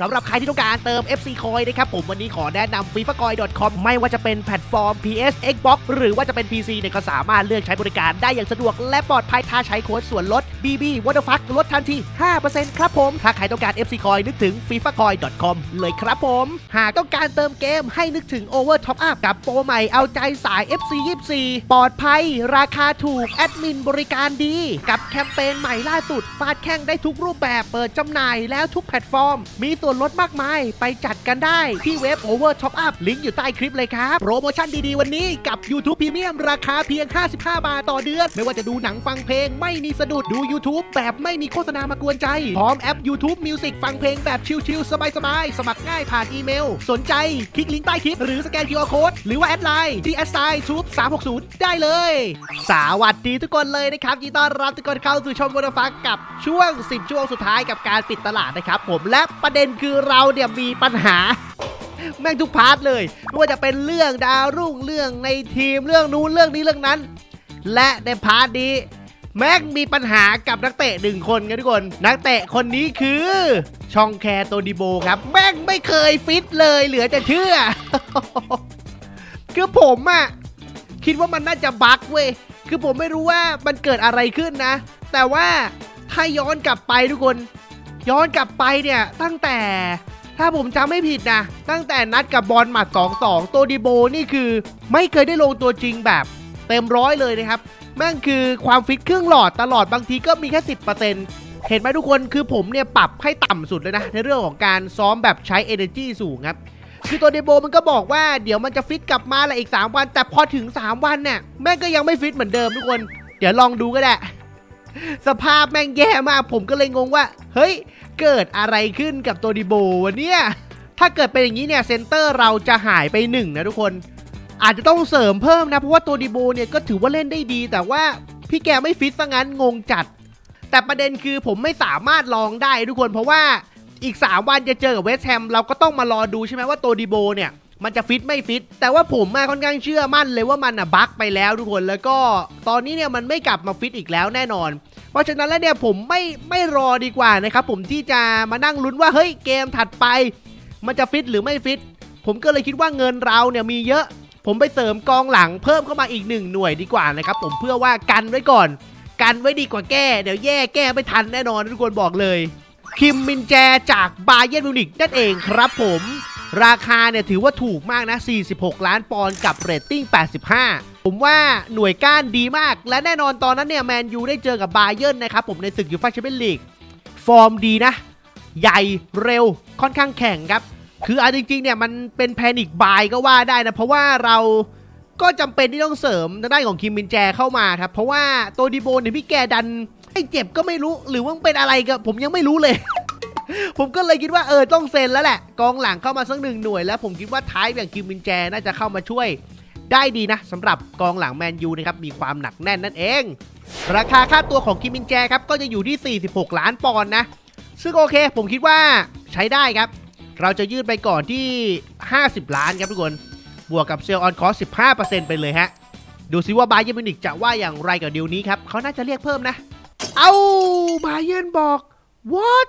สำหรับใครที่ต้องการเติม FC Coin นะครับผมวันนี้ขอแนะนำ fifacoin.com ไม่ว่าจะเป็นแพลตฟอร์ม PS Xbox หรือว่าจะเป็น PC เนี่ยก็สามารถเลือกใช้บริการได้อย่างสะดวกและปลอดภัยถ้าใช้โค้ดส่วนลด BB What the fuck ลดทันที 5%ครับผม ถ้าใครต้องการ FC Coin นึกถึง fifacoin.com เลยครับผม หากต้องการเติมเกมให้นึกถึง Over Top Up กับโปรใหม่เอาใจสาย FC 24ปลอดภัย ราคาถูกแอดมินบริการดี กับแคมเปญใหม่ล่าสุดฟาดแข่งได้ทุกรูปแบบเปิดจำหน่ายแล้วทุกแพลตฟอร์ม มีส่วนลดมากมาย ไปจัดกันได้ที่เว็บ Over Top Up ลิงก์อยู่ใต้คลิปเลยครับ โปรโมชั่นดีๆ วันนี้กับ YouTube Premium ราคาเพียง 55 บาทต่อเดือน ไม่ว่าจะดูหนังฟังเพลงไม่มีสะดุดดู YouTube แบบไม่มีโฆษณามากวนใจ พร้อมแอป YouTube Music ฟังเพลงแบบชิลๆ สบายๆ สมัครง่ายผ่านอีเมล สนใจคลิกลิงก์ใต้คลิปหรือสแกน QR Code หรือว่าแอดไลน์ DSI Troop 360 ได้เลย สวัสดีทุกคนเลยนะครับยินดีต้อนรับทุกคนเข้าสู่ช่องวอร์ฟักกับช่วง 10 ช่วงสุดท้ายกับการปิดตลาดนะครับผมและประเด็นคือเราเนี่ยมีปัญหา แม่งทุกพาร์ทเลยไม่ว่าจะเป็นเรื่องดาวรุ่งเรื่องในทีมเรื่องนู้นเรื่องนี้เรื่องนั้น และในพาร์ทนี้แม่งมีปัญหากับนักเตะหนึ่งคนครับทุกคน นักเตะคนนี้คือชองแคร์โตดิโบครับแม่งไม่เคยฟิตเลยเหลือจะเชื่อ คือผมอะคิดว่ามันน่าจะบั๊กเว้ยคือผมไม่รู้ว่ามันเกิดอะไรขึ้นนะ แต่ว่าถ้าย้อนกลับไปทุกคน ย้อนกลับไปเนี่ยตั้งแต่ถ้าผมจำไม่ผิดนะ ตั้งแต่นัดกับบอลหมัด2-2 โตดิโบนี่คือ ไม่เคยได้ลงตัวจริงแบบ เต็มร้อยเลยนะครับแม่งคือความฟิตเครื่องหลอดตลอดบางทีก็มีแค่ 10%เห็นไหมทุกคนคือผมเนี่ยปรับให้ต่ำสุดเลยนะ ในเรื่องของการซ้อมแบบใช้ energy สูงครับ คือตัวเดโบมันก็บอกว่าเดี๋ยวมันจะฟิตกลับมาแหละอีก 3 วัน แต่พอถึง 3 วันเนี่ยแม่งก็ยังไม่ฟิตเหมือนเดิมทุกคน เดี๋ยวลองดูก็ได้ สภาพแม่งแย่มาก ผมก็เลยงงว่า เฮ้ย เกิดอะไรขึ้นกับตัวดิโบวะเนี่ย ถ้าเกิดเป็นอย่างนี้เนี่ยเซนเตอร์เราจะหายไปหนึ่งนะทุกคน อาจจะต้องเสริมเพิ่มนะ เพราะว่าตัวดิโบเนี่ยก็ถือว่าเล่นได้ดี แต่ว่าพี่แกไม่ฟิตซะงั้นงงจัด แต่ประเด็นคือผมไม่สามารถลองได้ทุกคนเพราะว่าอีก 3 วันจะเจอกับเวสต์แฮมเราก็ต้องมารอดูใช่ไหมว่าตัวดิโบเนี่ย มันจะฟิตไม่ฟิต แต่ว่าผมอะค่อนข้างเชื่อมั่นเลยว่ามันอะบั๊กไปแล้วทุกคนแล้วก็ตอนนี้เนี่ยมันไม่กลับมาฟิตอีกแล้วแน่นอน เพราะฉะนั้นแล้วเนี่ยผมไม่ไม่รอดีกว่านะครับผมที่จะมานั่งลุ้นว่าเฮ้ยเกมถัดไป มันจะฟิตหรือไม่ฟิต ผมก็เลยคิดว่าเงินเราเนี่ยมีเยอะ ผมไปเสริมกองหลังเพิ่มเข้ามาอีกหนึ่งหน่วยดีกว่านะครับผมเพื่อว่ากันไว้ก่อน กันไว้ดีกว่าแก้เดี๋ยวแย่แก้ไม่ทันแน่นอนทุกคนบอกเลย คิมมินแจจากบาเยร์นมิวนิกนั่นเองครับผม ราคาเนี่ยถือว่าถูกมากนะ 46 ล้านปอนด์กับเรตติ้ง 85 ผมว่าหน่วยก้านดีมาก และแน่นอนตอนนั้นเนี่ยแมนยูได้เจอกับบาเยร์นนะครับผมในศึกยูฟ่าแชมเปี้ยนลีก ฟอร์มดีนะ ใหญ่เร็วค่อนข้างแข็งครับ คือเอาจริงๆเนี่ยมันเป็นแพนิคบายก็ว่าได้นะ เพราะว่าเราก็จำเป็นที่ต้องเสริมทางด้านของคิมมินแจเข้ามาครับ เพราะว่าตัวดีโบเนี่ยพี่แกดันให้เจ็บก็ไม่รู้ หรือว่าเป็นอะไรก็ผมยังไม่รู้เลย ผมก็เลยคิดว่าเออต้องเซ็นแล้วแหละ กองหลังเข้ามาสักหนึ่งหน่วย แล้วผมคิดว่าท้ายอย่างคิมมินแจน่าจะเข้ามาช่วย ได้ดีนะสำหรับกองหลังแมนยูนะครับมีความหนักแน่นนั่นเอง ราคาค่าตัวของคิมมินแจครับก็จะอยู่ที่ 46 ล้านปอนด์นะ ซึ่งโอเค ผมคิดว่าใช้ได้ครับ เราจะยืดไปก่อนที่ 50 ล้านครับทุกคนบวกกับเซลล์ออนคอส15%ไปเลยฮะดูซิว่าบาเยร์นมินิกจะว่าอย่างไรกับเดีลนี้ครับเขาน่าจะเรียกเพิ่มนะ เอาบาเยร์นบอก what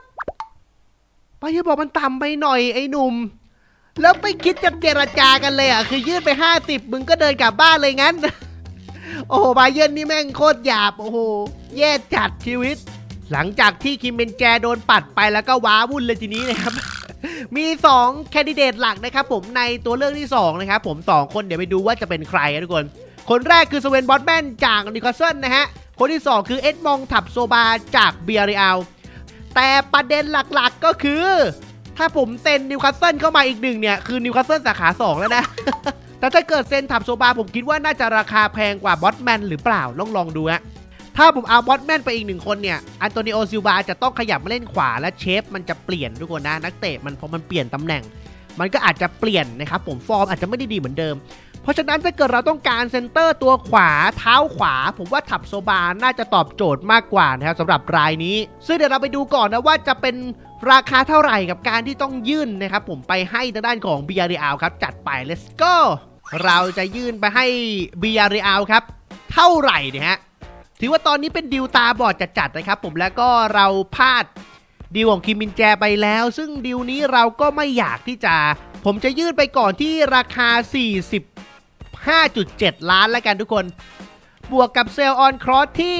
บาเยร์นบอกมันต่ำไปหน่อยไอ้หนุ่ม แล้วไม่คิดจะเจรจากันเลยอะ คือยืดไป50มึงก็เดินกลับบ้านเลยงั้น โอ้โหบาเยร์นนี่แม่งโคตรหยาบ โอ้โห แย่จัดชีวิต หลังจากที่คิมเบนแจโดนปัดไปแล้วก็ว้าวุ่นเลยทีนี้นะครับ มี2แคนดิเดตหลักนะครับผมในตัวเลือกที่2นะครับผม 2 คนเดี๋ยวไปดูว่าจะเป็นใครนะทุกคน คนแรกคือสเวนบอตแมนจากนิคาสเซิลนะฮะ คนที่ 2 คือเอ็ดมองถับโซบาจากเบียริอัล แต่ประเด็นหลักๆก็คือ ถ้าผมเซ็นนิวคาสเซิลเข้ามาอีกหนึ่งเนี่ย คือนิวคาสเซิลสาขา 2 แล้วนะ แต่ถ้าเกิดเซ็นถับโซบาผมคิดว่าน่าจะราคาแพงกว่าบอตแมนหรือเปล่าลองลองดูฮะถ้าผมเอาบอสแมนไปอีกหนึ่งคนเนี่ย อันโตนิโอซิลบาจะต้องขยับมาเล่นขวาและเชฟมันจะเปลี่ยนทุกคนนะนักเตะมันพอมันเปลี่ยนตำแหน่ง มันก็อาจจะเปลี่ยนนะครับผมฟอร์มอาจจะไม่ได้ดีเหมือนเดิม เพราะฉะนั้นถ้าเกิดเราต้องการเซนเตอร์ตัวขวาเท้าขวา ผมว่าถับโซบาน่าจะตอบโจทย์มากกว่านะครับสำหรับรายนี้ ซึ่งเดี๋ยวเราไปดูก่อนนะว่าจะเป็นราคาเท่าไหร่กับการที่ต้องยื่นนะครับผมไปให้ทางด้านของ b ียร์เรอัลครับจัดไป let's go เราจะยื่นไปให้ b ียร์เรอัลครับเท่าไหร่เนี่ยฮะถือว่าตอนนี้เป็นดิวตาบอดจัดๆนะครับผมแล้วก็เราพลาดดีลของคิมมินแจไปแล้ว ซึ่งดีลนี้เราก็ไม่อยากที่จะ ผมจะยื่นไปก่อนที่ราคา 5.7 ล้านแล้วกันทุกคน บวกกับเซลล์ออนครอสที่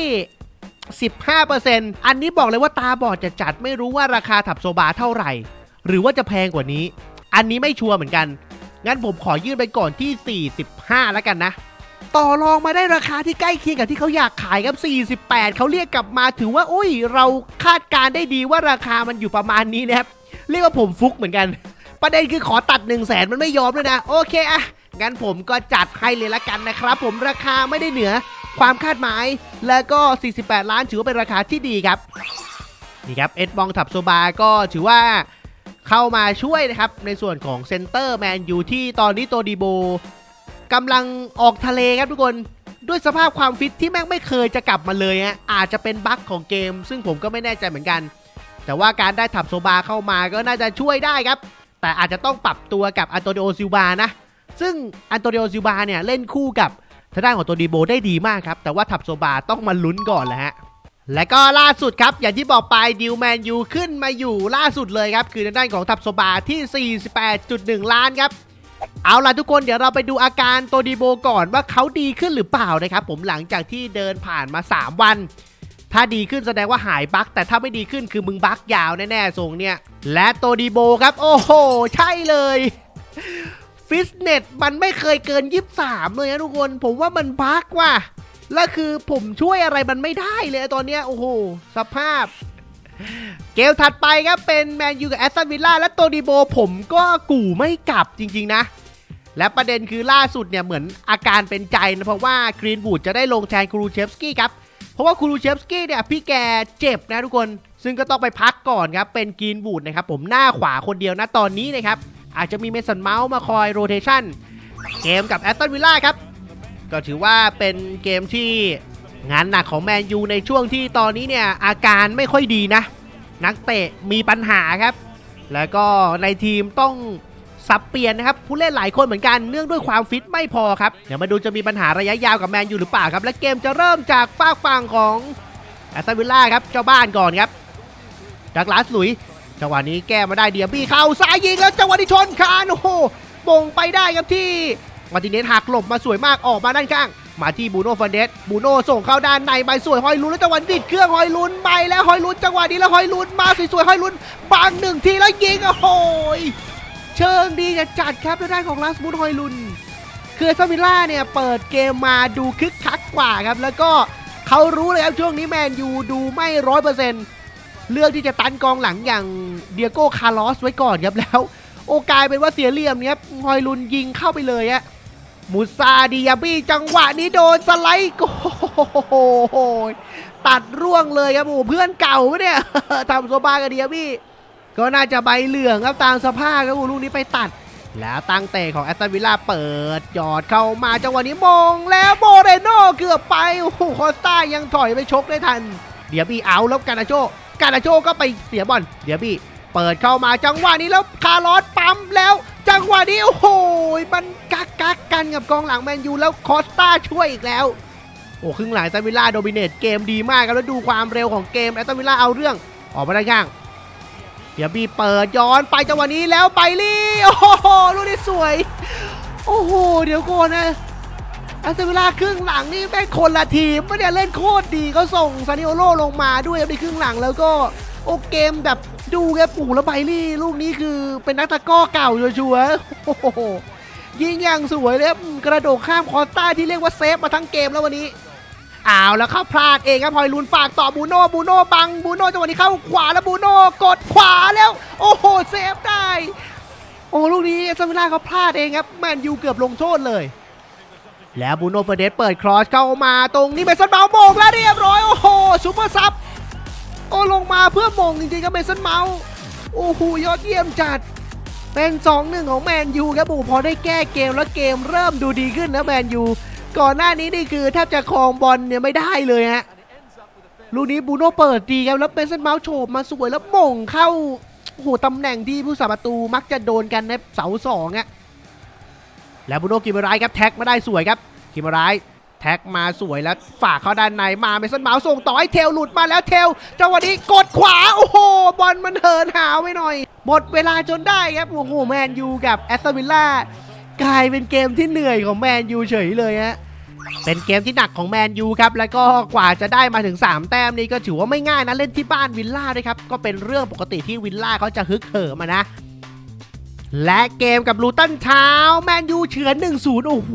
15%อันนี้บอกเลยว่าตาบอดจะจัดไม่รู้ว่าราคาถับโซบาเท่าไหร่ หรือว่าจะแพงกว่านี้ อันนี้ไม่ชัวร์เหมือนกัน งั้นผมขอยื่นไปก่อนที่ 45 แล้วกันนะ ต่อรองมาได้ราคาที่ใกล้เคียงกับที่เขาอยากขายครับ 48 เขาเรียกกลับมาถือว่าอุ้ย เราคาดการได้ดีว่าราคามันอยู่ประมาณนี้นะครับ เรียกว่าผมฟุกเหมือนกัน ประเด็นคือขอตัด 1 0 0 0 0แสนมันไม่ยอมเลยนะ โอเคอะ งั้นผมก็จัดให้เลยละกันนะครับ ผมราคาไม่ได้เหนือความคาดหมาย แล้วก็ 48 ล้านถือว่าเป็นราคาที่ดีครับ นี่ครับ เอ็ดบองถับโซบาก็ถือว่าเข้ามาช่วยนะครับ ในส่วนของเซนเตอร์แมนยูที่ตอนนี้โตดีโบกำลังออกทะเลครับทุกคนด้วยสภาพความฟิตที่แม่งไม่เคยจะกลับมาเลยฮะอาจจะเป็นบั๊กของเกม ซึ่งผมก็ไม่แน่ใจเหมือนกัน แต่ว่าการได้ถับโซบาเข้ามาก็น่าจะช่วยได้ครับ แต่อาจจะต้องปรับตัวกับอันโตนิโอซิลบานะ ซึ่งอันโตนิโอซิบาเนี่ยเล่นคู่กับทางด้านของโตดีโบได้ดีมากครับ แต่ว่าถับโซบาต้องมาลุ้นก่อนแหละฮะและก็ล่าสุดครับ อย่างที่บอกไปดิวแมนยูขึ้นมาอยู่ล่าสุดเลยครับ คือทางด้านของทับโซบาที่ 48.1 ล้านครับ เอาล่ะทุกคนเดี๋ยวเราไปดูอาการโตดีโบก่อนว่าเขาดีขึ้นหรือเปล่านะครับ ผมหลังจากที่เดินผ่านมา 3 วัน ถ้าดีขึ้นแสดงว่าหายบั๊กแต่ถ้าไม่ดีขึ้นคือมึงบั๊กยาวแน่ๆทรงเนี่ย และโตดีโบครับ โอ้โห ใช่เลย ฟิตเนสมันไม่เคยเกิน23เลยนะทุกคน ผมว่ามันบักว่ะ แล้วคือผมช่วยอะไรมันไม่ได้เลยตอนเนี้ยโอ้โห สภาพ เกมถัดไปครับ เป็นแมนยูกับแอสตันวิลล่าและโตดิโบผมก็กู่ไม่กลับจริง ๆ นะ และประเด็นคือล่าสุดเนี่ยเหมือนอาการเป็นใจนะ เพราะว่ากรีนบูดจะได้ลงแทนครูเชฟสกี้ครับเพราะว่าครูเชฟสกี้เนี่ยพี่แกเจ็บนะทุกคน ซึ่งก็ต้องไปพักก่อนครับเป็นกรีนบูดนะครับผมหน้าขวาคนเดียวนะตอนนี้นะครับ อาจจะมีเมสันเมาส์มาคอยโรเทชันเกมกับแอสตันวิลล่าครับ ก็ถือว่าเป็นเกมที่งานหนักของแมนยูในช่วงที่ตอนนี้เนี่ย อาการไม่ค่อยดีนะ นักเตะมีปัญหาครับ แล้วก็ในทีมต้องสับเปลี่ยนนะครับ ผู้เล่นหลายคนเหมือนกันเนื่องด้วยความฟิตไม่พอครับ เดี๋ยวมาดูจะมีปัญหาระยะยาวกับแมนยูหรือเปล่าครับ และเกมจะเริ่มจากฝากฝั่งของแอสตันวิลล่าครับเจ้าบ้านก่อนครับดักลาสลุย จังหวะนี้แก้มาได้เดียบี้เข้าซ้ายยิงแล้วจังหวะที่ชนคานโอ้โหมงไปได้ครับที่มาติเนสหักหลบมาสวยมากออกมาด้านข้าง มาที่บูโน่ฟันเดสบูโน่ส่งเข้าด้านในไปสวยฮอยลุนแล้วจังหวะดิดเครื่องฮอยลุนไปแล้วฮอยลุนจังหวะนี้แล้วฮอยลุนมาสวยๆฮอยลุนบังหนึ่งทีแล้วยิงโอ้โหยเชิงดีจะจัดครับในด้านของลาสมูนฮอยลุนคือซาวิล่าเนี่ยเปิดเกมมาดูคึกคักกว่าครับแล้วก็เขารู้เลยครับช่วงนี้แมนยูดูไม่ร้อยเปอร์เซ็นต์ เลือกที่จะตันกองหลังอย่างเดียโก้คาร์ลอสไว้ก่อนครับแล้ว โอกลายเป็นว่าเสียเหลี่ยมเนี้ยฮอยลุนยิงเข้าไปเลยอะมูซาดิยาบี้จังหวะนี้โดนสไลด์โอ้โหตัดร่วงเลยครับโอ้เพื่อนเก่าเนี่ยทำโซบากับดิยาบี้ก็น่าจะใบเหลืองครับตามสภาพครับโอ้ลูกนี้ไปตัด แล้วตั้งเตะของแอตตันวิลล่าเปิดหยอดเข้ามาจังหวะนี้มองแล้วโมเรโน่เกือบไปโอ้โหคอสตายังถอยไปชกได้ทันเดียบี้เอาแล้วกานาโช กานาโชก็ไปเสียบอลเดียบี้เปิดเข้ามาจังหวะนี้แล้วคาร์ลอสปั๊มแล้วจังหวะนี้โอ้โหมันกักกักกันกับกองหลังแมนยูแล้วคอสตาช่วยอีกแล้วโอ้ครึ่งหลังแอตตันวิลล่าโดมิเนตเกมดีมากครับแล้วดูความเร็วของเกมแอตตันวิลล่าเอาเรื่องออกมาได้านข้างเดี๋ยวบีเปิดย้อนไปจังหวะนี้แล้วไปลี่โอ้โหลูกนี้สวย โอ้โห เดี๋ยวก่อนนะ แอสตันวิล่าครึ่งหลังนี่แม่งคนละทีมไม่ได้เล่นโคตรดีเขาส่งซานิโอโลลงมาด้วยในครึ่งหลังแล้วก็โอเกมแบบดูแกปู่แล้วไบลี่ ลูกนี้คือเป็นนักตะก้อเก่าชัวร์ๆยิงอย่างสวยเลยกระโดดข้ามคอต้าที่เรียกว่าเซฟมาทั้งเกมแล้ววันนี้อ้าวแล้วเข้าพลาดเองครับพลอยลุนฝากต่อบูโน่บูโน่บังบูโน่จังหวะนี้เข้าขวาแล้วบูโน่กดขวาแล้ว โอ้โหเซฟได้ โอ้ลูกนี้ซามิล่าเขาพลาดเองครับแมนยูเกือบลงโทษเลย แล้วบูโน่เฟเดสเปิดครอสเข้ามาตรงนี้เมสันเมาส์โมงแล้วเรียบร้อยโอ้โหซูเปอร์ซับโอ้ลงมาเพื่อมงจริงๆครับเมสันเมาส์โอ้โหยอดเยี่ยมจัด เป็น2 1ของแมนยูครับโอ้โหพอได้แก้เกมแล้วเกมเริ่มดูดีขึ้นนะแมนยูก่อนหน้านี้นี่คือแทบจะครองบอลเนี่ยไม่ได้เลยฮะลูกนี้บูโน่เปิดดีครับแล้วเมสันเมาส์โฉบมาสวยแล้วมงเข้าโอ้โหตำแหน่งที่ผู้สาประตูมักจะโดนกันในเสาสองอะ แล้วบูโนกิมารายครับแท็กมาได้สวยครับกิมารายแท็กมาสวยแล้วฝากเข้าด้านในมาเมสันเมาส์ส่งต่อให้เทลหลุดมาแล้วเทลจังหวะนี้กดขวาโอ้โหบอลมันเหินหาวไปหน่อย หมดเวลาจนได้ครับโอ้โหแมนยูกับแอสตันวิลล่ากลายเป็นเกมที่เหนื่อยของแมนยูเฉยเลยฮะเป็นเกมที่หนักของแมนยูครับ แล้วก็กว่าจะได้มาถึง 3 แต้มนี่ก็ถือว่าไม่ง่ายนะ เล่นที่บ้านวิลล่าด้วยครับ ก็เป็นเรื่องปกติที่วิลล่าเขาจะฮึกเหิมนะ และเกมกับลูตันเช้า แมนยูเฉือน 1-0 โอ้โห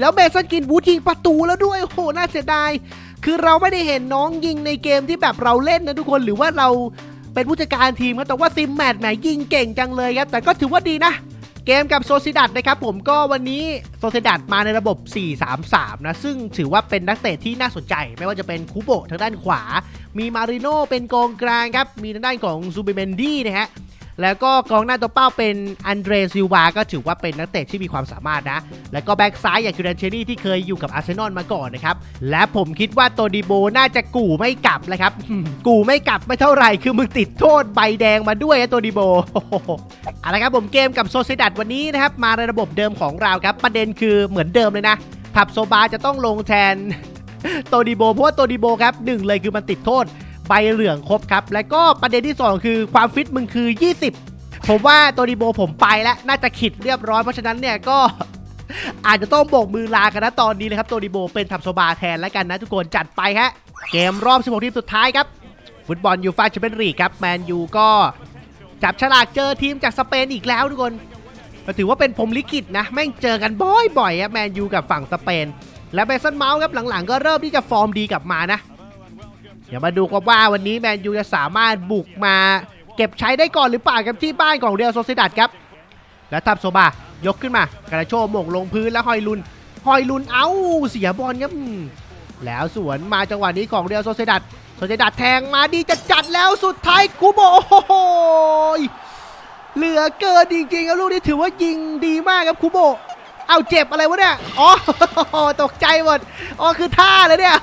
แล้วเบสันกินบูทยิงประตูแล้วด้วย โอ้โห น่าเสียดาย คือเราไม่ได้เห็นน้องยิงในเกมที่แบบเราเล่นนะทุกคนหรือว่าเราเป็นผู้จัดการทีมครับแต่ว่าซิมแมทแหมยิงเก่งจังเลยครับ แต่ก็ถือว่าดีนะ เกมกับโซซิดัดนะครับผมก็วันนี้โซซิดัดมาในระบบ 4-3-3 นะ ซึ่งถือว่าเป็นนักเตะที่น่าสนใจ ไม่ว่าจะเป็นคูโบะทางด้านขวา มีมาริโน่เป็นกองกลางครับ มีทางด้านของซูเบเมนดี้นะฮะ แล้วก็กองหน้าตัวเป้าเป็นอันเดรซิลวาก็ถือว่าเป็นนักเตะที่มีความสามารถนะ แล้วก็แบ็กซ้ายอย่างคิรันเชนี่ที่เคยอยู่กับอาร์เซนอลมาก่อนนะครับ และผมคิดว่าโตดิโบน่าจะกู่ไม่กลับเลยครับ กู่ไม่กลับไม่เท่าไหร่ คือมึงติดโทษใบแดงมาด้วยนะโตดิโบเอาละครับผมเกมกับโซเซดัดวันนี้นะครับ มาในระบบเดิมของเราครับ ประเด็นคือเหมือนเดิมเลยนะทับโซบาจะต้องลงแทนโตดิโบเพราะว่าโตดิโบครับหนึ่งเลยคือมันติดโทษ ใบเหลืองครบครับ และก็ประเด็นที่ 2 คือความฟิตมึงคือ 20 ผมว่าโตดิโบผมไปแล้วน่าจะขิดเรียบร้อยเพราะฉะนั้นเนี่ยก็อาจจะต้องโบกมือลากันนะตอนนี้เลยครับโตดิโบเป็นทับโซบาแทนแล้วกันนะทุกคนจัดไปฮะ เกมรอบ 16 ทีมสุดท้ายครับ ฟุตบอลยูฟ่าแชมเปี้ยนลีกครับแมนยูก็จับฉลากเจอทีมจากสเปนอีกแล้วทุกคนถือว่าเป็นพรมลิขิตนะแม่งเจอกันบ่อยๆครับแมนยูกับฝั่งสเปน และเบสันเมาส์ครับหลังๆ ก็เริ่มที่จะฟอร์มดีกลับมานะ ดี๋ยวมาดูกันว่าวันนี้แมนยูจะสามารถบุกมาเก็บใช้ได้ก่อนหรือเปล่าครับที่บ้านของเรียวโซซิดัดครับ แล้วทับโซบายกขึ้นมากระโชว์หม่งลงพื้นแล้วหอยลุนหอยลุนเอ้าเสียบอลครับแล้วสวนมาจังหวะนี้ของเรียวโซซิดัดโซซิดัดแทงมาดีจะจัดแล้วสุดท้ายกูโบโอ้โหเหลือเกินจริงๆครับลูกนี้ถือว่ายิงดีมากครับคูโบ เอาเจ็บอะไรวะเนี่ย อ๋อ ตกใจหมดอ๋อคือท่าเลยเนี่ย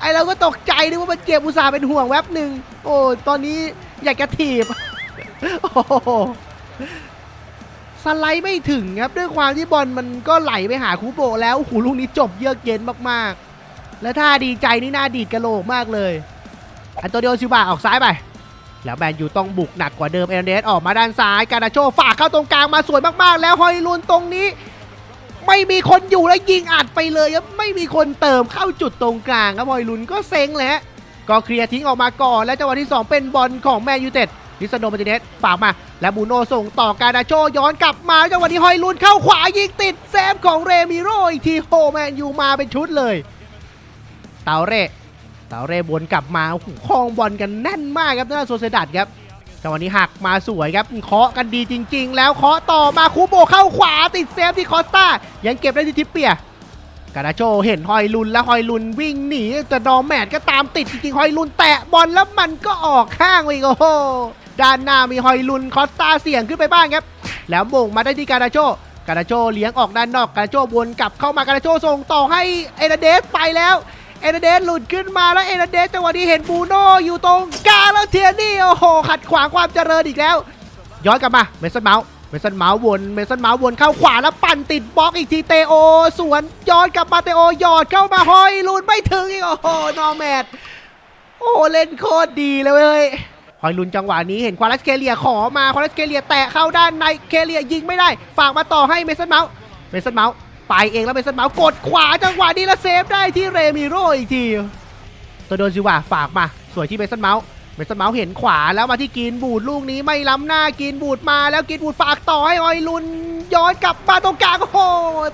ไอเราก็ตกใจนึกว่ามันเจ็บอุตส่าห์เป็นห่วงแวบหนึ่งโอ้ตอนนี้อยากจะถีบโอ้สไลด์ไม่ถึงครับด้วยความที่บอลมันก็ไหลไปหาคูโบะแล้วโอ้โหลูกนี้จบเยือกเย็นมากๆ แล้วท่าดีใจนี่น่าดีดกระโหลกมากเลย อันโตเดียวซิบาออกซ้ายไปแล้วแมนยูต้องบุกหนักกว่าเดิมเอเรนเดสออกมาด้านซ้าย การาโชฝากเข้าตรงกลางมาสวยมากๆ แล้วฮอยลุนตรงนี้ ไม่มีคนอยู่แล้วยิงอัดไปเลยครับไม่มีคนเติมเข้าจุดตรงกลางครับฮอยลุนก็เซ็งเลยฮะก็เคลียร์ทิ้งออกมาก่อน แล้วจังหวะที่ 2 เป็นบอลของแมนยูเต็ดลิซานโดมาติเนสฝากมา และบูโนส่งต่อการาโชย้อนกลับมาจังหวะนี้ฮอยลุนเข้าขวายิงติดแซมของเรมิโรอีกทีโฮแมนยูมาเป็นชุดเลยเตาเร่เตาเร่บวนกลับมาโอ้โหคลองบอลกันแน่นมากครับหน้าโซเซดัดครับ จังหวะนี้หักมาสวยครับเคาะกันดีจริง ๆ แล้วเคาะต่อมาคูโบเข้าขวาติดเซฟที่คอสตายังเก็บได้ที่ทิปเปียกาดาโชเห็นฮอยลุนแล้วฮอยลุนวิ่งหนีแต่ดอมแมทก็ตามติดจริงๆฮอยลุนแตะบอลแล้วมันก็ออกข้างไปอีกโอ้โหด้านหน้ามีฮอยลุนคอสตาเสี่ยงขึ้นไปบ้างครับ แล้วโมงมาได้ที่กาดาโชกาดาโชเลี้ยงออกด้านนอกกาดาโชวนกลับเข้ามากาดาโชส่งต่อให้เอเดเดสไปแล้ว เอเดเดสหลุดขึ้นมาแล้วเอเดเดสจังหวะนี้เห็นบูโน่อยู่ตรงกลางแล้วเทียนี่โอ้โหขัดขวางความเจริญอีกแล้ว ย้อนกลับมาเมสันเมาส์เมสันเมาส์วนเมสันเมาส์วนเข้าขวาแล้วปั่นติดบล็อกอีกทีเตโอ สวนย้อนกลับมาเตโอหยอดเข้ามาฮอยลุนไม่ถึงอีกโอ้โหนอร์แมดโอ้เล่นโคตรดีเลยเว้ยฮอยลุนจังหวะนี้เห็นควาลัสเคเลียขอมาควาลัสเคเลียแตะเข้าด้านในเคเลียยิงไม่ได้ ฝากมาต่อให้เมสันเมาส์เมสันเมาส์ ไปเองแล้วเมสันเมากดขวาจังหวะนี้แล้วเซฟได้ที่เรมิโรอีกทีตัวโดนซิว่าฝากมา สวยที่เมสันเมาส์เมสันเมาส์เห็นขวาแล้วมาที่กินบูดลูกนี้ไม่ล้ำหน้ากินบูดมาแล้วกินบูดฝากต่อให้ออยลุนย้อนกลับมาตรงกลางโอ้โห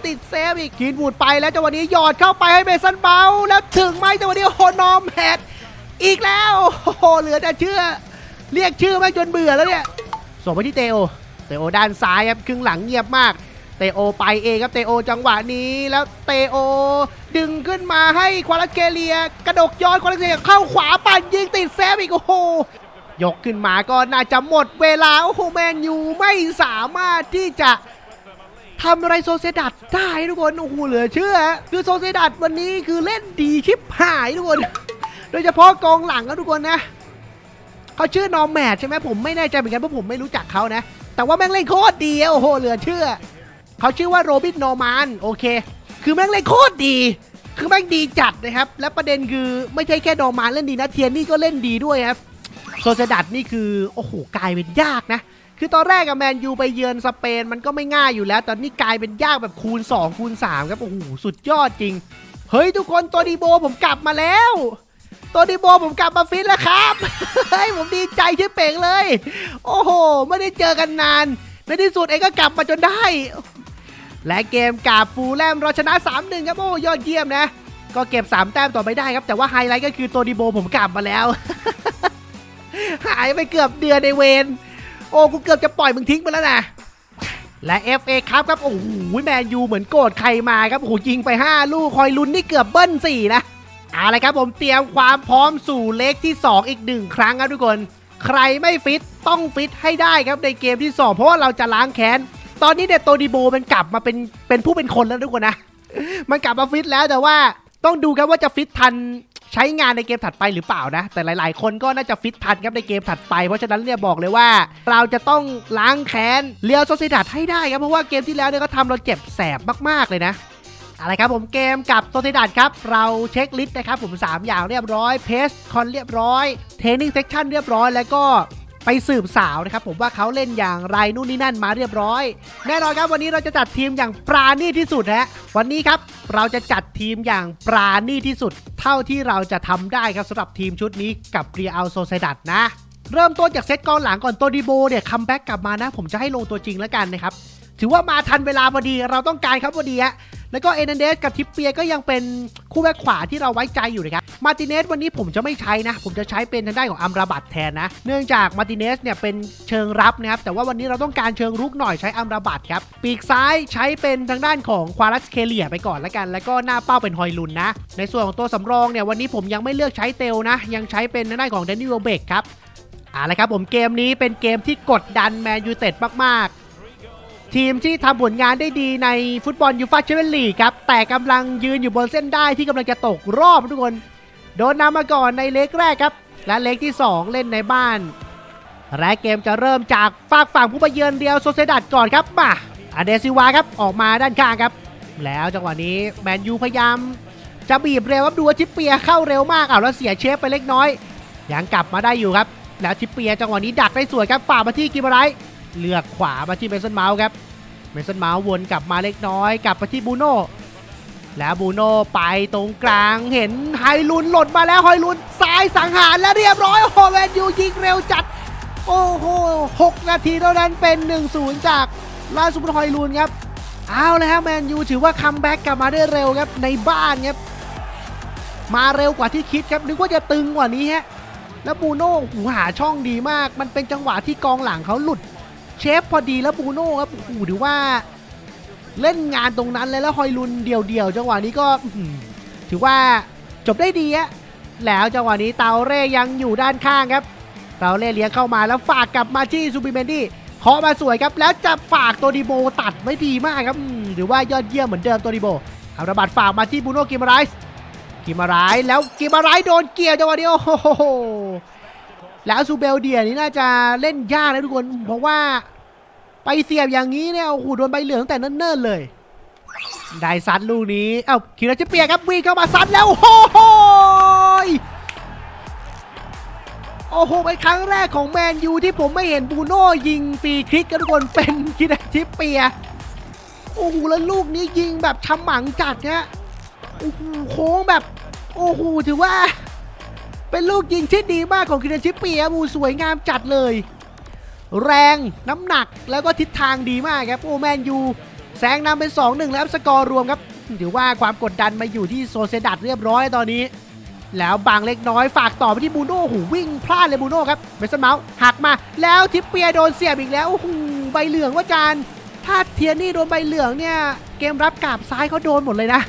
ติดเซฟอีกกินบูดไปแล้วจังหวะนี้หยอดเข้าไปให้เมสันเมาส์แล้วถึงไหมจังหวะนี้โฮนอมแฮดอีกแล้วโอ้โหเหลือจะเชื่อ เรียกชื่อไม่จนเบื่อแล้วเนี่ยส่งไปที่เตโอเตโอด้านซ้ายครับครึ่งหลังเงียบมาก เตโอไปเองครับเตโอจังหวะนี้แล้วเตโอ ดึงขึ้นมาให้ควาลัสเกเลีย กระดกย้อนควาลัสเกเลียเข้าขวาปั่นยิงติดแซฟอีกโอ้โหยกขึ้นมาก็น่าจะหมดเวลา โอ้โหแมนยูไม่สามารถที่จะทำอะไรโซเซดัดได้ทุกคน โอ้โหเหลือเชื่อ คือโซเซดัดวันนี้คือเล่นดีชิบหายทุกคน โดยเฉพาะกองหลังนะทุกคนนะเขาชื่อนอร์แมทใช่ไหมผมไม่แน่ใจเหมือนกันเพราะผมไม่รู้จักเขานะ แต่ว่าแม่งเล่นโคตรดีโอ้โหเหลือเชื่อ เขาชื่อว่าโรบินโนมานโอเค คือแม่งเล่นโคตรดี คือแม่งดีจัดนะครับ และประเด็นคือไม่ใช่แค่ดอร์มานเล่นดีนะเทียนนี่ก็เล่นดีด้วยครับโซเซดัดนี่คือโอ้โหกลายเป็นยากนะ คือตอนแรกอะแมนยูไปเยือนสเปนมันก็ไม่ง่ายอยู่แล้ว ตอนนี้กลายเป็นยากแบบคูณ 2 คูณ 3 ครับโอ้โหสุดยอดจริง เฮ้ยทุกคนตัวดีโบผมกลับมาแล้วตัวดีโบผมกลับมาฟิตแล้วครับเฮ้ยผมดีใจชิบเป่งเลย โอ้โห ไม่ได้เจอกันนาน ในที่สุดเองก็กลับมาจนได้ และเกมกาบฟูลแลมเราชนะ 3-1 ครับ โอ้ยอดเยี่ยมนะ ก็เก็บ 3 แต้มต่อไปได้ครับ แต่ว่าไฮไลท์ก็คือตัวดีโบผมกลับมาแล้ว หายไปเกือบเดือนในเวนโอ้กูเกือบจะปล่อยมึงทิ้งไปแล้วนะและ FA ครับครับ โอ้โหแมนยูเหมือนโกรธใครมาครับ โอ้โหยิงไป 5 ลูก คอยลุ้นนี่เกือบเบิ้ล 4 นะเอาละครับผมเตรียมความพร้อมสู่เลกที่ 2 อีกหนึ่งครั้งครับทุกคน ใครไม่ฟิตต้องฟิตให้ได้ครับในเกมที่ 2 เพราะว่าเราจะล้างแค้น ตอนนี้เนี่ยโตดิโบมันกลับมาเป็นเป็นผู้เป็นคนแล้วทุกคนนะ มันกลับมาฟิตแล้วแต่ว่าต้องดูครับว่าจะฟิตทันใช้งานในเกมถัดไปหรือเปล่านะ แต่หลาย ๆ คนก็น่าจะฟิตทันครับในเกมถัดไป เพราะฉะนั้นเนี่ยบอกเลยว่า เราจะต้องล้างแค้นเรียวโซซิดัดให้ได้ครับเพราะว่าเกมที่แล้วเนี่ยก็ทำเราเจ็บแสบมาก ๆ เลยนะอะไรครับผมเกมกับโซซิดัดครับ เราเช็คลิสต์นะครับผม 3 อย่างเรียบร้อยเพสคอนเรียบร้อยเทนนิ่งเซสชั่นเรียบร้อยแล้วก็ ไปสืบสาวนะครับผมว่าเขาเล่นอย่างไรนู่นนี่นั่นมาเรียบร้อย แน่นอนครับวันนี้เราจะจัดทีมอย่างปราณีที่สุดฮะวันนี้ครับเราจะจัดทีมอย่างปราณีที่สุด เท่าที่เราจะทำได้ครับสำหรับทีมชุดนี้กับเรียลโซเซดัดนะ เริ่มต้นจากเซตกองหลังก่อนโตดิโบเนี่ยคัมแบ็กกลับมานะ ผมจะให้ลงตัวจริงแล้วกันนะครับถือว่ามาทันเวลาพอดีเราต้องการครับพอดีฮะ แล้วก็เอเนเดสกับทิปเปียก็ยังเป็นคู่แบ็กขวาที่เราไว้ใจอยู่นะครับมาติเนสวันนี้ผมจะไม่ใช้นะ ผมจะใช้เป็นทางด้านของอัมราบัตแทนนะ เนื่องจากมาติเนสเนี่ยเป็นเชิงรับนะครับ แต่ว่าวันนี้เราต้องการเชิงรุกหน่อยใช้อัมราบัตครับ ปีกซ้ายใช้เป็นทางด้านของควารัสเคเลียไปก่อนแล้วกัน แล้วก็หน้าเป้าเป็นฮอยลุนนะ ในส่วนของตัวสำรองเนี่ยวันนี้ผมยังไม่เลือกใช้เตลนะ ยังใช้เป็นทางด้านของเดนนิโลเบกครับเอาละครับผมเกมนี้เป็นเกมที่กดดันแมนยูเต็ดมากๆ ทีมที่ทำผลงานได้ดีในฟุตบอลยูฟ่าแชมเปี้ยนลีกครับแต่กำลังยืนอยู่บนเส้นได้ที่กำลังจะตกรอบทุกคน โดนนำมาก่อนในเล็กแรกครับ และเล็กที่ 2 เล่นในบ้าน และเกมจะเริ่มจากฝากฝั่งผู้ไปเยือนเดียวโซเซดัดก่อนครับมาอาเดซิวาครับออกมาด้านข้างครับ แล้วจังหวะนี้แมนยูพยายามจะบีบเร็วครับดูว่าทิปเปียเข้าเร็วมากอ้าวแล้วเสียเชฟไปเล็กน้อยยังกลับมาได้อยู่ครับ แล้วทิปเปียจังหวะนี้ดักได้สวยครับฝ่ากมาที่กิมไรท์ เลือกขวามาที่เมสันเมาส์ครับ เมสันเมาส์วนกลับมาเล็กน้อยกลับมาที่บูโน่แล้วบูโน่ไปตรงกลางเห็นไฮลุนหล่นมาแล้วไฮลุนซ้ายสังหารและเรียบร้อยโอ้โหแมนยูยิงเร็วจัด โอ้โหหกนาทีเท่านั้นเป็น 1-0 จากลาสุปไฮลุนครับเอาเลยครับแมนยูถือว่าคัมแบ็กกลับมาได้เร็วครับในบ้านครับมาเร็วกว่าที่คิดครับนึกว่าจะตึงกว่านี้ฮะแล้วบูโน่หูหาช่องดีมาก มันเป็นจังหวะที่กองหลังเขาหลุด เชฟพอดีแล้วบูโน่ครับโอ้โหถือว่า เล่นงานตรงนั้นเลยแล้วฮอยลุนเดี่ยวๆจังหวะนี้ก็ถือว่าจบได้ดีฮะแล้วจังหวะนี้เตาเร่ยังอยู่ด้านข้างครับ เตาเร่เลี้ยงเข้ามาแล้วฝากกลับมาที่ซูบิเมนดี้เคาะมาสวยครับ แล้วจะฝากตัวดีโบตัดไว้ดีมากครับอืมถือว่ายอดเยี่ยมเหมือนเดิมตัวดีโบเอาระบาดฝากมาที่บูโน่กิมไรส์กิมารายแล้วกิมารายโดนเกี่ยวจังหวะเดียวโอ้โห แล้วซูเบลเดียนี่น่าจะเล่นยากนะทุกคน เพราะว่าไปเสียบอย่างนี้เนี่ยโอ้โหโดนใบเหลืองตั้งแต่เนิ่นๆเลย ได้ซัดลูกนี้ เอ้าคิราชิเปียครับวิ่งเข้ามาซัดแล้วโอ้โหโอ้โหเป็นครั้งแรกของแมนยูที่ผมไม่เห็นบูโน่ยิงฟรีคลิกกันทุกคนเป็นคิราชิเปียโอ้โหแล้วลูกนี้ยิงแบบฉมังจัดฮะโอ้โหโค้งแบบ โอ้โหถือว่า เป็นลูกยิงที่ดีมากของคินชิปเปียบูสวยงามจัดเลย แรงน้ำหนักแล้วก็ทิศทางดีมากครับโอแมนยูแซงนำเป็น 2-1 แล้วครับสกอร์รวมครับถือว่าความกดดันมาอยู่ที่โซเซดัดเรียบร้อยตอนนี้ แล้วบางเล็กน้อยฝากต่อไปที่บูโน่โอหูวิ่งพลาดเลยบูโน่ครับเมสันเมาส์หักมาแล้วทิปเปียโดนเสียบอีกแล้วโอ้โหใบเหลืองว่าจานถ้าเทียนี่โดนใบเหลืองเนี่ยเกมรับกาบซ้ายเขาโดนหมดเลยนะ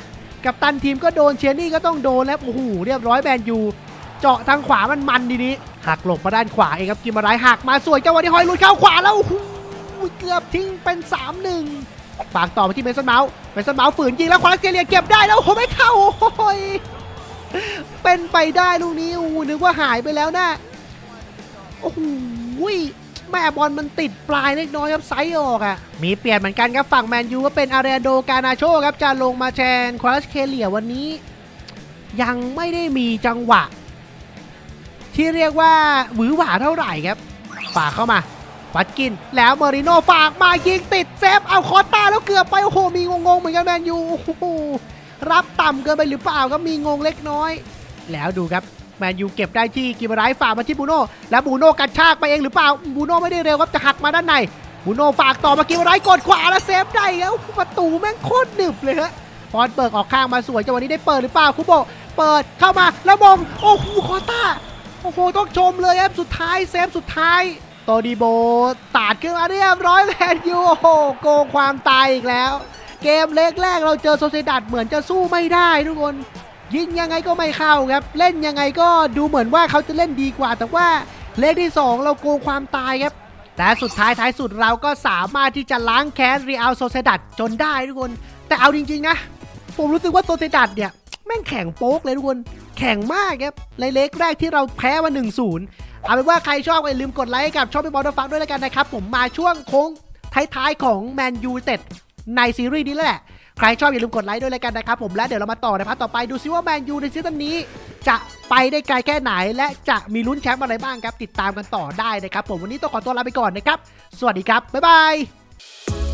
กับตันทีมก็โดนเชียนี่ก็ต้องโดนแล้วโอ้โหเรียบร้อยแมนยู เจาะทางขวามันมันดีนี้หักหลบมาด้านขวาเองครับกิมมาไรหักมาสวยจังหวะที่ฮอยลุยเข้าขวาแล้วโอ้โหเกือบทิ้งเป็น 3-1ฝากต่อไปที่เมสันเมาส์เมสันเมาส์ฝืนยิงแล้วควาสเกเลียเก็บได้แล้วโอ้ไม่เข้าโอ้ยเป็นไปได้ลูกนี้โอ้นึกว่าหายไปแล้วนะโอ้โหแม่บอลมันติดปลายเล็กน้อยครับไซส์ออกอะ่ะ มีเปลี่ยนเหมือนกันครับฝั่งแมนยูก็เป็นอารีโดกานาโชครับจะลงมาแทนควาสเคเลียวันนี้ ยังไม่ได้มีจังหวะ ที่เรียกว่าหวือหวาเท่าไหร่ครับฝากเข้ามาวัดกิน แล้วเมอริโน่ฝากมายิงติดเซฟเอาคอตตาแล้วเกือบไปโอ้โหมีงงๆเหมือนกันแมนยูรับต่ำเกินไปหรือเปล่าก็มีงงเล็กน้อย แล้วดูครับแมนยูเก็บได้ที่กิมไรฝากมาที่บูโน่แล้วบูโน่กระชากไปเองหรือเปล่าบูโน่ไม่ได้เร็วครับจะหักมาด้านในบูโน่ฝากต่อมากิมไรกดขวาแล้วเซฟได้แล้วประตูแม่งโคตรหนึบเลยฮะฟอนเบิร์กออกข้างมาสวยจังหวะนี้ได้เปิดหรือเปล่าคุโบเปิดเข้ามาแล้วมงโอ้โหคอต้า อ้โหต้องชมเลยครับสุดท้ายเซฟสุดท้ายโตดีโบตาดขึ้นมาเรียบร้อยแมนยูโอ้โหโกงความตายอีกแล้ว เกมเล็กแรกเราเจอโซเซดัดเหมือนจะสู้ไม่ได้ทุกคน ยิงยังไงก็ไม่เข้าครับ เล่นยังไงก็ดูเหมือนว่าเขาจะเล่นดีกว่า แต่ว่าเลขที่ 2 เราโกงความตายครับแต่สุดท้ายท้ายสุดเราก็สามารถที่จะล้างแค้นรีอัลโซเซดัดจนได้ทุกคน แต่เอาจริงๆนะ ผมรู้สึกว่าโซเซดัดเนี่ย แม่งแข่งโป๊กเลยทุกคน แข่งมากครับ ในเล็กแรกที่เราแพ้มา1-0เอาเป็นว่าใครชอบก็อย่าลืมกดไลค์กับช่องพี่บอลฟักด้วยแล้วกันนะครับ ผมมาช่วงโค้งท้ายๆของแมนยูเต็ดในซีรีส์นี้แล้วแหละ ใครชอบอย่าลืมกดไลค์ด้วยแล้วกันนะครับผมและเดี๋ยวเรามาต่อในพาร์ทต่อไปดูซิว่าแมนยูในซีซั่นนี้ จะไปได้ไกลแค่ไหน และจะมีลุ้นแชมป์อะไรบ้างครับ ติดตามกันต่อได้นะครับ ผมวันนี้ต้องขอตัวลาไปก่อนนะครับ สวัสดีครับบ๊ายบาย